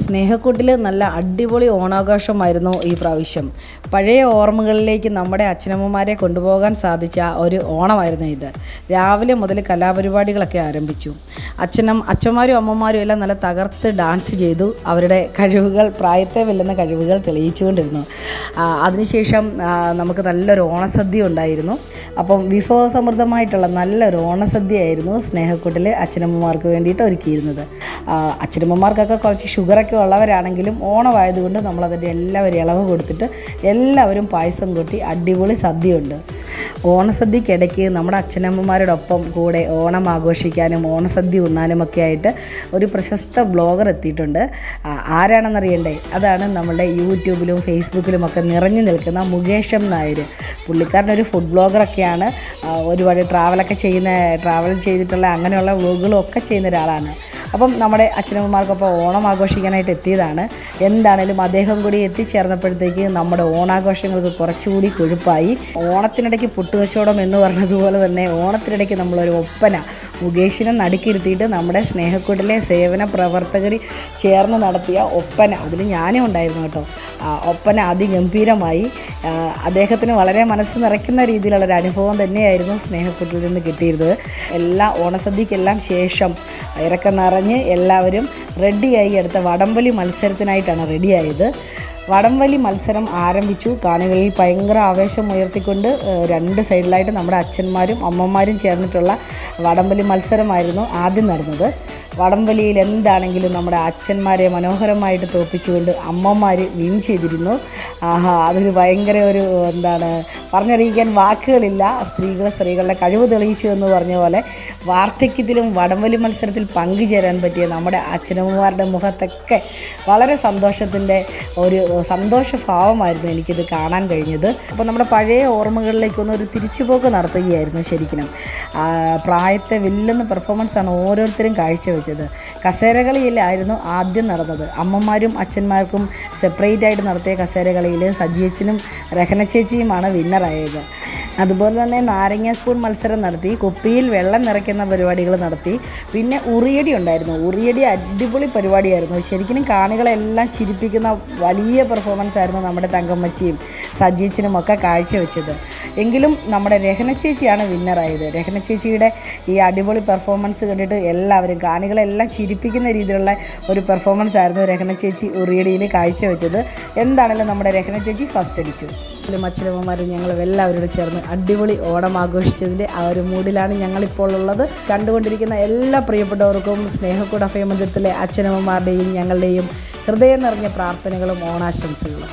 സ്നേഹക്കൂട്ടിൽ നല്ല അടിപൊളി ഓണാഘോഷമായിരുന്നു ഈ പ്രാവശ്യം. പഴയ ഓർമ്മകളിലേക്ക് നമ്മുടെ അച്ഛനമ്മമാരെ കൊണ്ടുപോകാൻ സാധിച്ച ഒരു ഓണമായിരുന്നു ഇത്. രാവിലെ മുതൽ കലാപരിപാടികളൊക്കെ ആരംഭിച്ചു. അച്ഛനും അച്ഛന്മാരും അമ്മമാരും എല്ലാം നല്ല തകർത്ത് ഡാൻസ് ചെയ്തു. അവരുടെ കഴിവുകൾ പ്രായത്തെ വെല്ലുന്ന കഴിവുകൾ തെളിയിച്ചുകൊണ്ടിരുന്നു. അതിനുശേഷം നമുക്ക് നല്ലൊരു ഓണസദ്യ ഉണ്ടായിരുന്നു. അപ്പം വിഭവസമൃദ്ധമായിട്ടുള്ള നല്ലൊരു ഓണസദ്യയായിരുന്നു സ്നേഹക്കൂട്ടിൽ അച്ഛനമ്മമാർക്ക് വേണ്ടിയിട്ട് ഒരുക്കിയിരുന്നത്. അച്ഛനമ്മമാർക്കൊക്കെ കുറച്ച് ഷുഗറൊക്കെ ഉള്ളവരാണെങ്കിലും ഓണമായതുകൊണ്ട് നമ്മളതിന്റെ എല്ലാവരും ഇളവ് കൊടുത്തിട്ട് എല്ലാവരും പായസം കൂട്ടി അടിപൊളി സദ്യയുണ്ട്. ഓണസദ്യക്കിടയ്ക്ക് നമ്മുടെ അച്ഛനമ്മമാരോടൊപ്പം കൂടെ ഓണം ആഘോഷിക്കാനും ഓണസദ്യ ഉണ്ണാനും ഒക്കെ ആയിട്ട് ഒരു പ്രശസ്ത ബ്ലോഗർ എത്തിയിട്ടുണ്ട്. ആരാണെന്നറിയണ്ടേ? അതാണ് നമ്മുടെ യൂട്യൂബിലും ഫേസ്ബുക്കിലും ഒക്കെ നിറഞ്ഞു നിൽക്കുന്ന മുകേഷം നായർ പുള്ളിക്കാരനൊരു ഫുഡ് ബ്ലോഗറൊക്കെയാണ്. ഒരുപാട് ട്രാവലൊക്കെ ചെയ്യുന്ന ട്രാവൽ ചെയ്തിട്ടുള്ള അങ്ങനെയുള്ള വ്ലോഗുകളും ഒക്കെ ചെയ്യുന്ന ഒരാളാണ്. അപ്പം നമ്മുടെ അച്ഛനമ്മമാർക്കൊപ്പം ഓണം ആഘോഷിക്കാനായിട്ട് എത്തിയതാണ്. എന്താണേലും അദ്ദേഹം കൂടി എത്തിച്ചേർന്നപ്പോഴത്തേക്ക് നമ്മുടെ ഓണാഘോഷങ്ങൾക്ക് കുറച്ചുകൂടി കൊഴുപ്പായി. ഓണത്തിനിടയ്ക്ക് പുട്ടുകച്ചവടം എന്ന് പറഞ്ഞതുപോലെ തന്നെ ഓണത്തിനിടയ്ക്ക് നമ്മളൊരു ഒപ്പന മുകേഷിനെ നടുക്കിരുത്തിയിട്ട് നമ്മുടെ സ്നേഹക്കൂട്ടിലെ സേവന പ്രവർത്തകർ ചേർന്ന് നടത്തിയ ഒപ്പന. അതിൽ ഞാനും ഉണ്ടായിരുന്നു കേട്ടോ. ഒപ്പന അതിഗംഭീരമായി. അദ്ദേഹത്തിന് വളരെ മനസ്സ് നിറയ്ക്കുന്ന രീതിയിലുള്ള ഒരു അനുഭവം തന്നെയായിരുന്നു സ്നേഹക്കൂട്ടിൽ നിന്ന് കിട്ടിയിരുന്നത്. എല്ലാ ഓണസദ്യക്കെല്ലാം ശേഷം ഇറക്കം നിറഞ്ഞ് എല്ലാവരും റെഡിയായി അടുത്ത വടംവലി മത്സരത്തിനായിട്ടാണ് റെഡിയായത്. വടംവലി മത്സരം ആരംഭിച്ചു. കാണികളിൽ ഭയങ്കര ആവേശം ഉയർത്തിക്കൊണ്ട് രണ്ട് സൈഡിലായിട്ട് നമ്മുടെ അച്ഛന്മാരും അമ്മമാരും ചേർന്നിട്ടുള്ള വടംവലി മത്സരമായിരുന്നു ആദ്യം നടന്നത്. വടംവലിയിൽ എന്താണെങ്കിലും നമ്മുടെ അച്ഛന്മാരെ മനോഹരമായിട്ട് തോപ്പിച്ചുകൊണ്ട് അമ്മമാർ വിൻ ചെയ്തിരുന്നു. ആഹാ അതൊരു ഭയങ്കര ഒരു എന്താണ് പറഞ്ഞറിയിക്കാൻ വാക്കുകളില്ല. സ്ത്രീകൾ സ്ത്രീകളുടെ കഴിവ് തെളിയിച്ചു എന്ന് പറഞ്ഞ പോലെ വാർദ്ധക്യത്തിലും വടംവലി മത്സരത്തിൽ പങ്കുചേരാൻ പറ്റിയ നമ്മുടെ അച്ഛനമ്മമാരുടെ മുഖത്തൊക്കെ വളരെ സന്തോഷത്തിന്റെ ഒരു സന്തോഷഭാവമായിരുന്നു എനിക്കിത് കാണാൻ കഴിഞ്ഞത്. അപ്പോൾ നമ്മുടെ പഴയ ഓർമ്മകളിലേക്കൊന്ന് ഒരു തിരിച്ചുപോക്ക് നടത്തുകയായിരുന്നു ശരിക്കും. പ്രായത്തെ വെല്ലുന്ന പെർഫോമൻസാണ് ഓരോരുത്തരും കാഴ്ചവെച്ചത്. കസേരകളിയിലായിരുന്നു ആദ്യം നടന്നത്. അമ്മമാരും അച്ഛന്മാർക്കും സെപ്പറേറ്റ് ആയിട്ട് നടത്തിയ കസേരകളിയിൽ സജിയച്ചനും രഹനച്ചേച്ചിയുമാണ് വിന്നറായത് അതുപോലെ തന്നെ നാരങ്ങ സ്പൂൺ മത്സരം നടത്തി കുപ്പിയിൽ വെള്ളം നിറയ്ക്കുന്ന പരിപാടികൾ നടത്തി. പിന്നെ ഉറിയടി ഉണ്ടായിരുന്നു. ഉറിയടി അടിപൊളി പരിപാടിയായിരുന്നു. ശരിക്കും കാണികളെല്ലാം ചിരിപ്പിക്കുന്ന വലിയ പെർഫോമൻസ് ആയിരുന്നു നമ്മുടെ തങ്കമ്മച്ചിയും സജീച്ചിനും ഒക്കെ കാഴ്ചവെച്ചത്. എങ്കിലും നമ്മുടെ രഹന ചേച്ചിയാണ് വിന്നറായത്. രഹന ചേച്ചിയുടെ ഈ അടിപൊളി പെർഫോമൻസ് കണ്ടിട്ട് എല്ലാവരും കാണികളെല്ലാം ചിരിപ്പിക്കുന്ന രീതിയിലുള്ള ഒരു പെർഫോമൻസ് ആയിരുന്നു രഹന ചേച്ചി ഉറിയടിയിൽ കാഴ്ചവെച്ചത്. എന്താണെങ്കിലും നമ്മുടെ രഹന ചേച്ചി ഫസ്റ്റ് അടിച്ചു. അച്ഛനമ്മമാരും ഞങ്ങൾ എല്ലാവരോടും ചേർന്ന് അടിപൊളി ഓണം ആഘോഷിച്ചതിന്റെ ആ ഒരു മൂഡിലാണ് ഞങ്ങളിപ്പോൾ ഉള്ളത്. കണ്ടുകൊണ്ടിരിക്കുന്ന എല്ലാ പ്രിയപ്പെട്ടവർക്കും സ്നേഹക്കൂട ഫേമന്ദത്തിലെ അച്ഛനമ്മമാരുടെയും ഞങ്ങളുടെയും ഹൃദയം നിറഞ്ഞ പ്രാർത്ഥനകളും ഓണാശംസകളും.